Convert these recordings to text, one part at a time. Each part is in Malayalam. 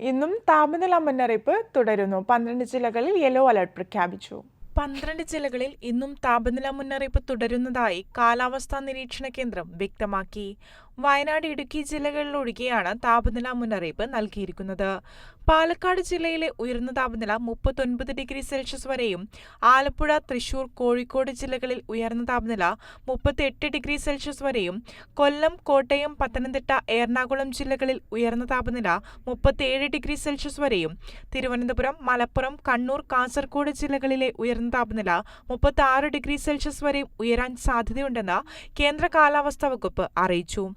ഇന്നും താപനില മുന്നറിയിപ്പ് തുടരുന്നു. പന്ത്രണ്ട് ജില്ലകളിൽ യെല്ലോ അലർട്ട് പ്രഖ്യാപിച്ചു. പന്ത്രണ്ട് ജില്ലകളിൽ ഇന്നും താപനില മുന്നറിയിപ്പ് തുടരുന്നതായി കാലാവസ്ഥാ നിരീക്ഷണ കേന്ദ്രം വ്യക്തമാക്കി. വയനാട് ഇടുക്കി ജില്ലകളിലൊഴികെയാണ് താപനില മുന്നറിയിപ്പ് നൽകിയിരിക്കുന്നത്. പാലക്കാട് ജില്ലയിലെ ഉയർന്ന താപനില മുപ്പത്തൊൻപത് ഡിഗ്രി സെൽഷ്യസ് വരെയും ആലപ്പുഴ തൃശൂർ കോഴിക്കോട് ജില്ലകളിൽ ഉയർന്ന താപനില മുപ്പത്തിയെട്ട് ഡിഗ്രി സെൽഷ്യസ് വരെയും കൊല്ലം കോട്ടയം പത്തനംതിട്ട എറണാകുളം ജില്ലകളിൽ ഉയർന്ന താപനില മുപ്പത്തിയേഴ് ഡിഗ്രി സെൽഷ്യസ് വരെയും തിരുവനന്തപുരം മലപ്പുറം കണ്ണൂർ കാസർഗോഡ് ജില്ലകളിലെ ഉയർന്ന താപനില മുപ്പത്തി ഡിഗ്രി സെൽഷ്യസ് വരെയും ഉയരാൻ സാധ്യതയുണ്ടെന്ന് കേന്ദ്ര കാലാവസ്ഥാ വകുപ്പ് അറിയിച്ചു.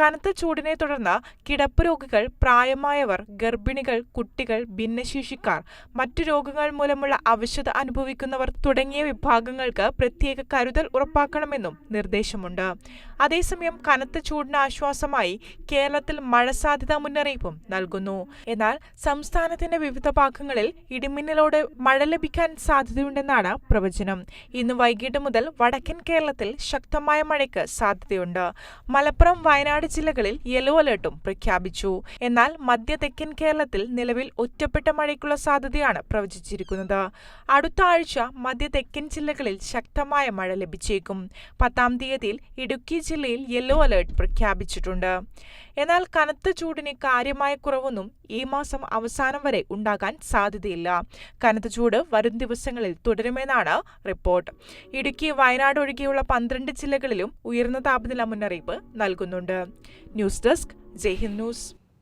കനത്ത ചൂടിനെ തുടർന്ന് കിടപ്പ് രോഗികൾ പ്രായമായവർ ഗർഭിണികൾ കുട്ടികൾ ഭിന്നശേഷിക്കാർ മറ്റു രോഗങ്ങൾ മൂലമുള്ള അവശത അനുഭവിക്കുന്നവർ തുടങ്ങിയ വിഭാഗങ്ങൾക്ക് പ്രത്യേക കരുതൽ ഉറപ്പാക്കണമെന്നും നിർദ്ദേശമുണ്ട്. അതേസമയം കനത്ത ചൂടിന് ആശ്വാസമായി കേരളത്തിൽ മഴ സാധ്യതാ മുന്നറിയിപ്പും നൽകുന്നു. എന്നാൽ സംസ്ഥാനത്തിന്റെ വിവിധ ഭാഗങ്ങളിൽ ഇടിമിന്നലോടെ മഴ ലഭിക്കാൻ സാധ്യതയുണ്ടെന്നാണ് പ്രവചനം. ഇന്ന് വൈകിട്ട് മുതൽ വടക്കൻ കേരളത്തിൽ ശക്തമായ മഴയ്ക്ക് സാധ്യതയുണ്ട്. മലപ്പുറം വയനാട് ജില്ലകളിൽ യെല്ലോ അലർട്ടും പ്രഖ്യാപിച്ചു. എന്നാൽ മധ്യ തെക്കൻ കേരളത്തിൽ നിലവിൽ ഒറ്റപ്പെട്ട മഴയ്ക്കുള്ള സാധ്യതയാണ് പ്രവചിച്ചിരിക്കുന്നത്. അടുത്ത ആഴ്ച മധ്യ തെക്കൻ ജില്ലകളിൽ ശക്തമായ മഴ ലഭിച്ചേക്കും. പത്താം തീയതിയിൽ ഇടുക്കി ജില്ലയിൽ യെല്ലോ അലർട്ട് പ്രഖ്യാപിച്ചിട്ടുണ്ട്. എന്നാൽ കനത്ത ചൂടിന് കാര്യമായ കുറവൊന്നും ഈ മാസം അവസാനം വരെ ഉണ്ടാകാൻ സാധ്യതയില്ല. കനത്ത ചൂട് വരും ദിവസങ്ങളിൽ തുടരുമെന്നാണ് റിപ്പോർട്ട്. ഇടുക്കി വയനാട് ഒഴികെയുള്ള പന്ത്രണ്ട് ജില്ലകളിലും ഉയർന്ന താപനില മുന്നറിയിപ്പ് നൽകുന്നുണ്ട്. News desk Jaihind news.